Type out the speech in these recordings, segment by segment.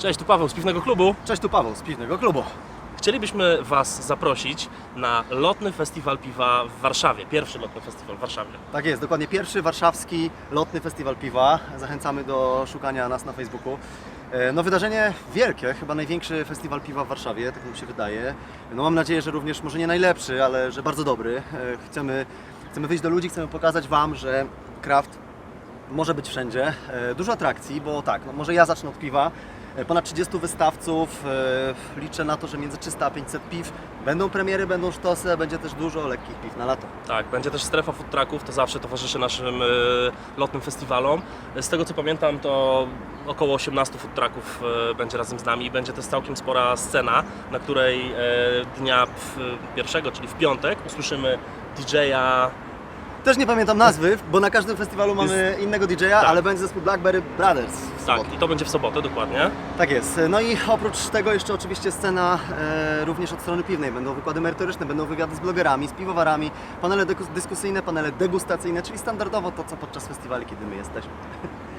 Cześć, tu Paweł z Piwnego Klubu. Cześć, tu Paweł z Piwnego Klubu. Chcielibyśmy Was zaprosić na lotny festiwal piwa w Warszawie. Pierwszy lotny festiwal w Warszawie. Tak jest, dokładnie pierwszy warszawski lotny festiwal piwa. Zachęcamy do szukania nas na Facebooku. E, No wydarzenie wielkie, chyba największy festiwal piwa w Warszawie, tak mi się wydaje. No mam nadzieję, że również może nie najlepszy, ale że bardzo dobry. E, Chcemy, chcemy wyjść do ludzi, chcemy pokazać Wam, że craft może być wszędzie. E, Dużo atrakcji, bo tak, no może ja zacznę od piwa. E, Ponad 30 wystawców, e, liczę na to, że między 300 a 500 piw. Będą premiery, będą sztosy, będzie też dużo lekkich piw na lato. Tak, będzie też strefa food trucków, to zawsze towarzyszy naszym y, lotnym festiwalom. Z tego co pamiętam, to około 18 food trucków będzie razem z nami. Będzie też całkiem spora scena, na której dnia pierwszego, czyli w piątek, usłyszymy DJ-a Też nie pamiętam nazwy, bo na każdym festiwalu mamy innego DJ-a, tak. ale będzie zespół Blackberry Brothers. Tak, i to będzie w sobotę dokładnie. tak jest. No i oprócz tego jeszcze oczywiście scena e, również od strony piwnej. Będą wykłady merytoryczne, będą wywiady z blogerami, z piwowarami, panele dyskusyjne, panele degustacyjne, czyli standardowo to, co podczas festiwali, kiedy my jesteśmy.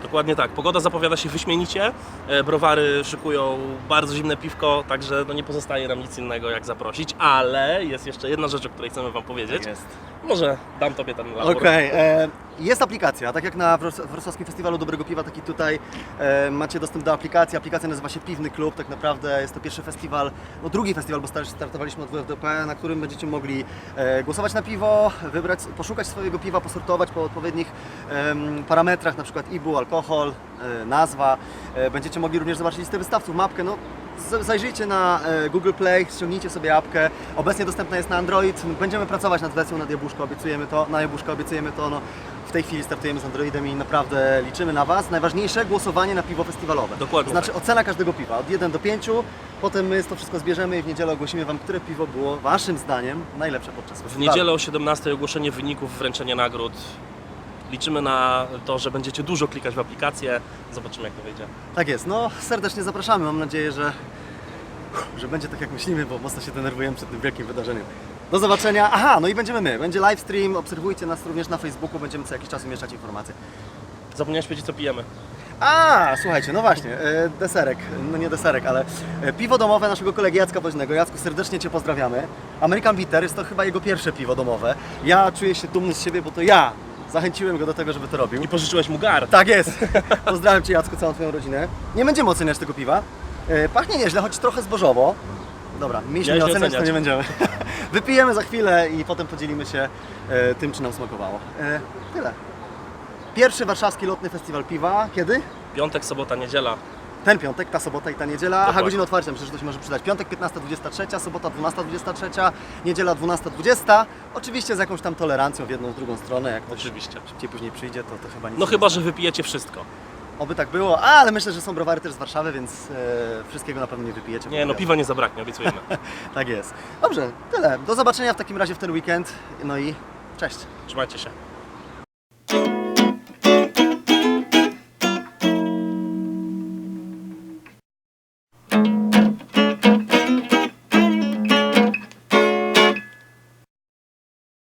Dokładnie tak. Pogoda zapowiada się wyśmienicie. E, Browary szykują bardzo zimne piwko, także no nie pozostaje nam nic innego jak zaprosić, ale jest jeszcze jedna rzecz, o której chcemy Wam powiedzieć. jest. Może dam Tobie ten labor. Okej, e, jest aplikacja, tak jak na Wrocławskim Festiwalu Dobrego Piwa, tak i tutaj e, macie dostęp do aplikacji. Aplikacja nazywa się Piwny Klub, tak naprawdę jest to pierwszy festiwal, no drugi festiwal, bo start- startowaliśmy od WFDP, na którym będziecie mogli e, głosować na piwo, wybrać, poszukać swojego piwa, posortować po odpowiednich em, parametrach, na przykład IBU, alkohol, e, nazwa. E, będziecie mogli również zobaczyć listę wystawców, mapkę, no Zajrzyjcie na e, Google Play, ściągnijcie sobie apkę. Obecnie dostępna jest na Android. Będziemy pracować nad wersją na Jabłuszko, obiecujemy to. Na Jabłuszko obiecujemy to. No, w tej chwili startujemy z Androidem i naprawdę liczymy na Was. Najważniejsze głosowanie na piwo festiwalowe. Dokładnie znaczy tak. ocena każdego piwa od 1 do 5. Potem my to wszystko zbierzemy i w niedzielę ogłosimy Wam, które piwo było Waszym zdaniem najlepsze podczas W festiwalu. niedzielę o 17 ogłoszenie wyników, wręczenie nagród. Liczymy na to, że będziecie dużo klikać w aplikację. Zobaczymy jak to wyjdzie. Tak jest. No serdecznie zapraszamy. Mam nadzieję, że, że będzie tak jak myślimy, bo mocno się denerwujemy przed tym wielkim wydarzeniem. Do zobaczenia. Aha, no i będziemy my. Będzie live stream. Obserwujcie nas również na Facebooku. Będziemy co jakiś czas umieszczać informacje. Zapomniałeś powiedzieć co pijemy. A, słuchajcie, no właśnie, e, deserek, no nie deserek, ale e, piwo domowe naszego kolegi Jacka Woźnego. Jacku, serdecznie Cię pozdrawiamy. American Bitter jest to chyba jego pierwsze piwo domowe. Ja czuję się dumny z siebie, bo to ja zachęciłem go do tego, żeby to robił. I pożyczyłeś mu gar. Tak jest. Pozdrawiam Cię Jacku, całą Twoją rodzinę. Nie będziemy oceniać tego piwa. E, Pachnie nieźle, choć trochę zbożowo. Dobra, mieliśmy nie Miałeś nie oceniać, to oceniać. nie będziemy. Wypijemy za chwilę i potem podzielimy się e, tym, czy nam smakowało. E, Tyle. Pierwszy warszawski lotny festiwal piwa. Kiedy? Piątek, sobota, niedziela. Ten piątek, ta sobota i ta niedziela. Aha, Dokładnie. godzina otwarcia, myślę, że to się może przydać. Piątek 15.23, sobota 12.23, niedziela 12.20. Oczywiście z jakąś tam tolerancją w jedną, w drugą stronę. Jak ktoś Oczywiście. szybciej później przyjdzie, to, to chyba nic No nie chyba, że wypijecie wszystko. Oby tak było, ale myślę, że są browary też z Warszawy, więc e, wszystkiego na pewno nie wypijecie. Nie no, piwa nie zabraknie, obiecujemy. Tak jest. Dobrze, tyle. Do zobaczenia w takim razie w ten weekend. No i cześć. Trzymajcie się.